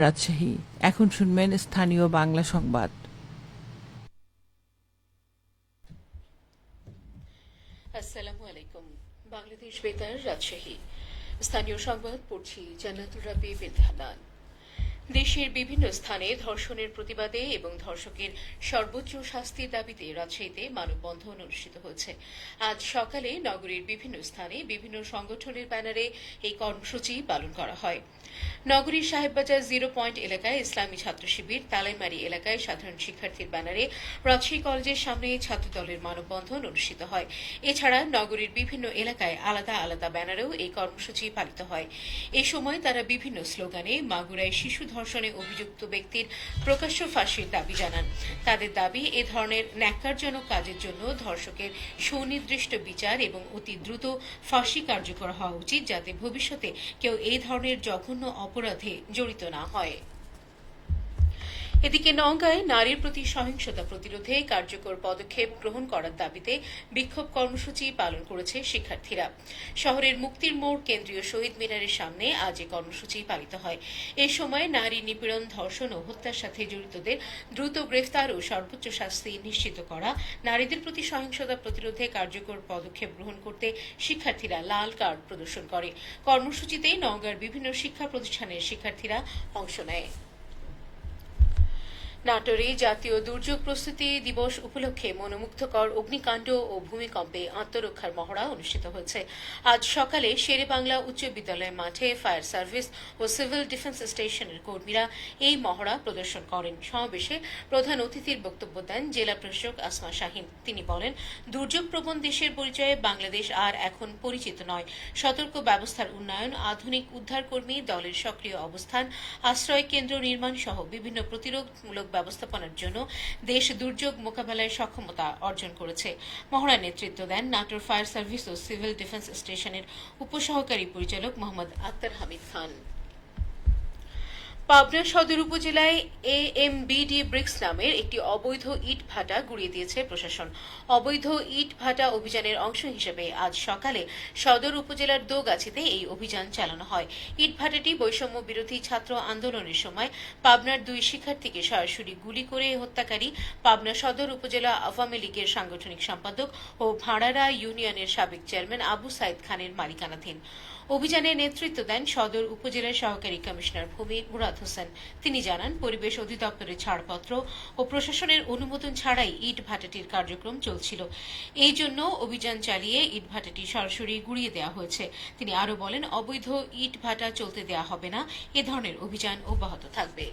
রাজশাহী। এখন শুনবেন স্থানীয় বাংলা সংবাদ। আসসালামু আলাইকুম। বাংলাদেশ বেতার, রাজশাহী। স্থানীয় সংবাদ পড়ছি জান্নাতুর রাবি দেশের বিভিন্ন স্থানে ধর্ষণের প্রতিবাদে এবং ধর্ষকের সর্বোচ্চ শাস্তির দাবিতে রাজশাহীতে মানববন্ধন অনুষ্ঠিত হয়েছে। আজ সকালে নগরীর বিভিন্ন স্থানে বিভিন্ন সংগঠনের ব্যানারে এই কর্মসূচি পালন করা হয়। নগরীর সাহেববাজার জিরো পয়েন্ট এলাকায় ইসলামী ছাত্র শিবির তালাইমারি এলাকায় সাধারণ শিক্ষার্থীর ব্যানারে রাজশাহী কলেজের সামনে ছাত্রদলের মানববন্ধন অনুষ্ঠিত হয়। এছাড়া নগরীর বিভিন্ন এলাকায় আলাদা আলাদা ব্যানারেও এই কর্মসূচি পালিত হয়। এ সময় তারা বিভিন্ন স্লোগানে মাগুরায় শিশু ধর্ষণে অভিযুক্ত ব্যক্তির প্রকাশ্য ফাঁসির দাবি জানান। তাদের দাবি, এ ধরনের ন্যাক্কারজনক কাজের জন্য ধর্ষকের সুনির্দিষ্ট বিচার এবং অতি দ্রুত ফাঁসি কার্যকর হওয়া উচিত, যাতে ভবিষ্যতে কেউ এই ধরনের জঘন্য অপরাধে জড়িত না হয়। এদিকে নওগাঁয় নারীর প্রতি সহিংসতা প্রতিরোধে কার্যকর পদক্ষেপ গ্রহণ করার দাবিতে বিক্ষোভ কর্মসূচি পালন করেছে শিক্ষার্থীরা। শহরের মুক্তির মোড় কেন্দ্রীয় শহীদ মিনারের সামনে আজ এ কর্মসূচি পালিত হয়। এ সময় নারী নিপীড়ন, ধর্ষণ ও হত্যার সাথে জড়িতদের দ্রুত গ্রেফতার ও সর্বোচ্চ শাস্তি নিশ্চিত করা, নারীদের প্রতি সহিংসতা প্রতিরোধে কার্যকর পদক্ষেপ গ্রহণ করতে শিক্ষার্থীরা লাল কার্ড প্রদর্শন করে। কর্মসূচিতে নওগাঁর বিভিন্ন শিক্ষা প্রতিষ্ঠানের শিক্ষার্থীরা অংশ নেয়। নাটোরে জাতীয় দুর্যোগ প্রস্তুতি দিবস উপলক্ষে মনোমুগ্ধকর অগ্নিকাণ্ড ও ভূমিকম্পে আত্মরক্ষার মহড়া অনুষ্ঠিত হয়েছে। আজ সকালে শেরেবাংলা উচ্চ বিদ্যালয় মাঠে ফায়ার সার্ভিস ও সিভিল ডিফেন্স স্টেশনের কর্মীরা এই মহড়া প্রদর্শন করেন। সমাবেশে প্রধান অতিথির বক্তব্য দেন জেলা প্রশাসক আসমা শাহিন। তিনি বলেন দুর্যোগ প্রবণ দেশের পরিচয়ে বাংলাদেশ আর এখন পরিচিত নয়। সতর্ক ব্যবস্থার উন্নয়ন, আধুনিক উদ্ধারকর্মী, দলের সক্রিয় অবস্থান, আশ্রয় কেন্দ্র নির্মাণ সহ বিভিন্ন প্রতিরোধমূলক ব্যবস্থাপনার জন্য দেশ দুর্যোগ মোকাবেলায় সক্ষমতা অর্জন করেছে। মহড়ার নেতৃত্ব দেন নাটোর ফায়ার সার্ভিস ও সিভিল ডিফেন্স স্টেশনের উপসহকারী পরিচালক মোহাম্মদ আক্তার হামিদ খান। পাবনা সদর উপজেলায় এ এম বিডি ব্রিক্স নামের একটি অবৈধ ইট ভাটা গুড়িয়ে দিয়েছে প্রশাসন। অবৈধ ইট ভাটা অভিযানের অংশ হিসেবে আজ সকালে সদর উপজেলার দোগাছিতে এই অভিযান চালানো হয়। ইট ভাটাটি বৈষম্য বিরোধী ছাত্র আন্দোলনের সময় পাবনার দুই শিক্ষার্থীকে সরাসরি গুলি করে হত্যাকারী পাবনা সদর উপজেলা আওয়ামী লীগের সাংগঠনিক সম্পাদক ও ভাড়ারা ইউনিয়নের সাবেক চেয়ারম্যান আবু সাইদ খানের মালিকানাধীন। অভিযানে নেতৃত্ব দেন সদর উপজেলার সহকারী কমিশনার ভূমি মুরাদ হোসেন। তিনি জানান, পরিবেশ অধিদপ্তরের ছাড়পত্র ও প্রশাসনের অনুমোদন ছাড়াই ইট ভাটাটির কার্যক্রম চলছিল। এই জন্য অভিযান চালিয়ে ইট ভাটাটি সরাসরি গুড়িয়ে দেওয়া হয়েছে। তিনি আরও বলেন, অবৈধ ইট ভাটা চলতে দেওয়া হবে না। এ ধরনের অভিযান অব্যাহত থাকবে।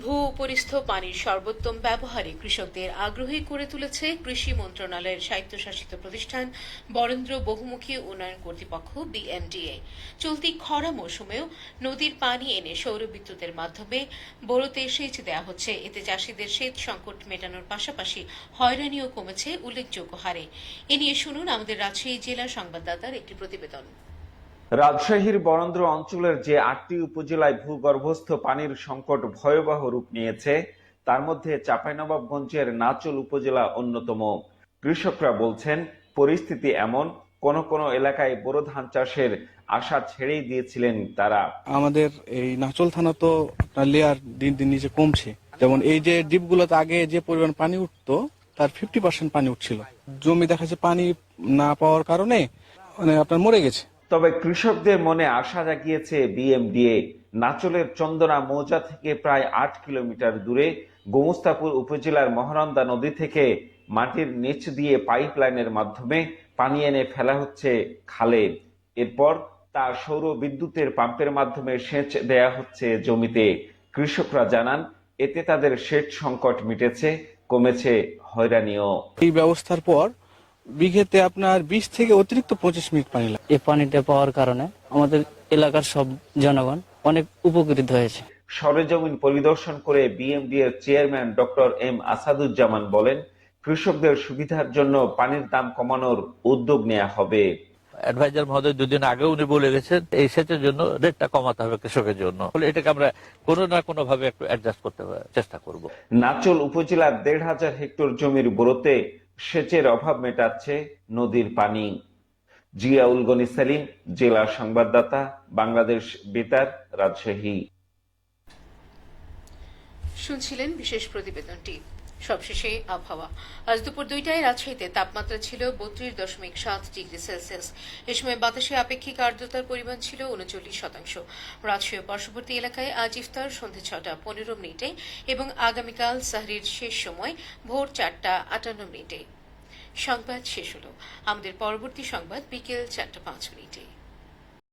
ভূ উপরিস্থ পানির সর্বোত্তম ব্যবহারে কৃষকদের আগ্রহী করে তুলেছে কৃষি মন্ত্রণালয়ের স্বায়ত্তশাসিত প্রতিষ্ঠান বরেন্দ্র বহুমুখী উন্নয়ন কর্তৃপক্ষ বিএমডিএ চলতি খরা মৌসুমেও নদীর পানি এনে সৌর বিদ্যুতের মাধ্যমে বোরোতে সেচ দেওয়া হচ্ছে। এতে চাষিদের সেচ সংকট মেটানোর পাশাপাশি হয়রানিও কমেছে উল্লেখযোগ্য হারে। এ নিয়ে শুনুন আমাদের রাজশাহী জেলা সংবাদদাতার একটি প্রতিবেদন। রাজশাহীর বরেন্দ্র অঞ্চলের যে আটটি উপজেলায় ভূগর্ভস্থ পানির সংকট ভয়াবহ রূপ নিয়েছে, তার মধ্যে চাঁপাইনবাবগঞ্জের নাচল উপজেলা অন্যতম। কৃষকরা বলছেন, পরিস্থিতি এমন, কোন কোন এলাকায় বোরো ধান চাষের আশা ছেড়েই দিয়েছিলেন তারা। আমাদের এই নাচল থানা তো লেয়ার দিন দিন নিচে কমছে। যেমন এই যে ডিপগুলোতে আগে যে পরিমাণ পানি উঠতো, তার ফিফটি পার্সেন্ট পানি উঠছিল। জমি দেখা যাচ্ছে পানি না পাওয়ার কারণে মানে আপনার মরে গেছে। তবে কৃষকদের মনে আশা জাগিয়েছে বিএমডিএ। নাচলের চন্দনা মৌজা থেকে প্রায় আট কিলোমিটার দূরে গোমস্তাপুর উপজেলার মহানন্দা নদী থেকে মাটির নিচ দিয়ে পাইপ লাইনের মাধ্যমে পানি এনে ফেলা হচ্ছে খালে। এরপর তা সৌর বিদ্যুতের পাম্পের মাধ্যমে সেচ দেয়া হচ্ছে জমিতে। কৃষকরা জানান, এতে তাদের সেচ সংকট মিটেছে, কমেছে, হয়রানিও। এই ব্যবস্থার পর বিঘেতে আপনার বিশ থেকে অতিরিক্ত পঁচিশ মিনিট পানি লাগে। এই পানিটা পাওয়ার কারণে আমাদের এলাকার সব জনগণ অনেক উপকৃত হয়েছে। সরেজমিন পরিদর্শন করে বিএমডি এর চেয়ারম্যান ডক্টর এম আসাদুজ্জামান বলেন কৃষকদের সুবিধার জন্য পানির দাম কমানোর উদ্যোগ নেওয়া হবে। অ্যাডভাইজার মহোদয় দুদিন আগে উনি বলে গেছেন এই সেচের জন্য রেটটা কমাতে হবে কৃষকের জন্য। ফলে এটাকে আমরা কোনো না কোনো ভাবে একটু অ্যাডজাস্ট করতে চেষ্টা করব। নাচল উপজেলার দেড় হাজার হেক্টর জমির বোরোতে সেচের অভাব মেটাচ্ছে নদীর পানি। জিয়াউল গনি সেলিম, জেলা সংবাদদাতা, বাংলাদেশ বেতার, রাজশাহী। শুনছিলেন বিশেষ প্রতিবেদনটি। সবশেষে আবহাওয়া। আজ দুপুর দুইটায় রাজশাহীতে তাপমাত্রা ছিল বত্রিশ দশমিক সাত ডিগ্রি সেলসিয়াস। এ সময় বাতাসে আপেক্ষিক আর্দ্রতার পরিমাণ ছিল উনচল্লিশ শতাংশ। রাজশাহী পার্শ্ববর্তী এলাকায় আজ ইফতার সন্ধ্যে ছটা পনেরো মিনিটে এবং আগামীকাল সাহরির শেষ সময় ভোর চারটা আটান্ন মিনিটে। সংবাদ শেষ হল। আমাদের পরবর্তী সংবাদ বিকেল চারটা পাঁচ মিনিটে।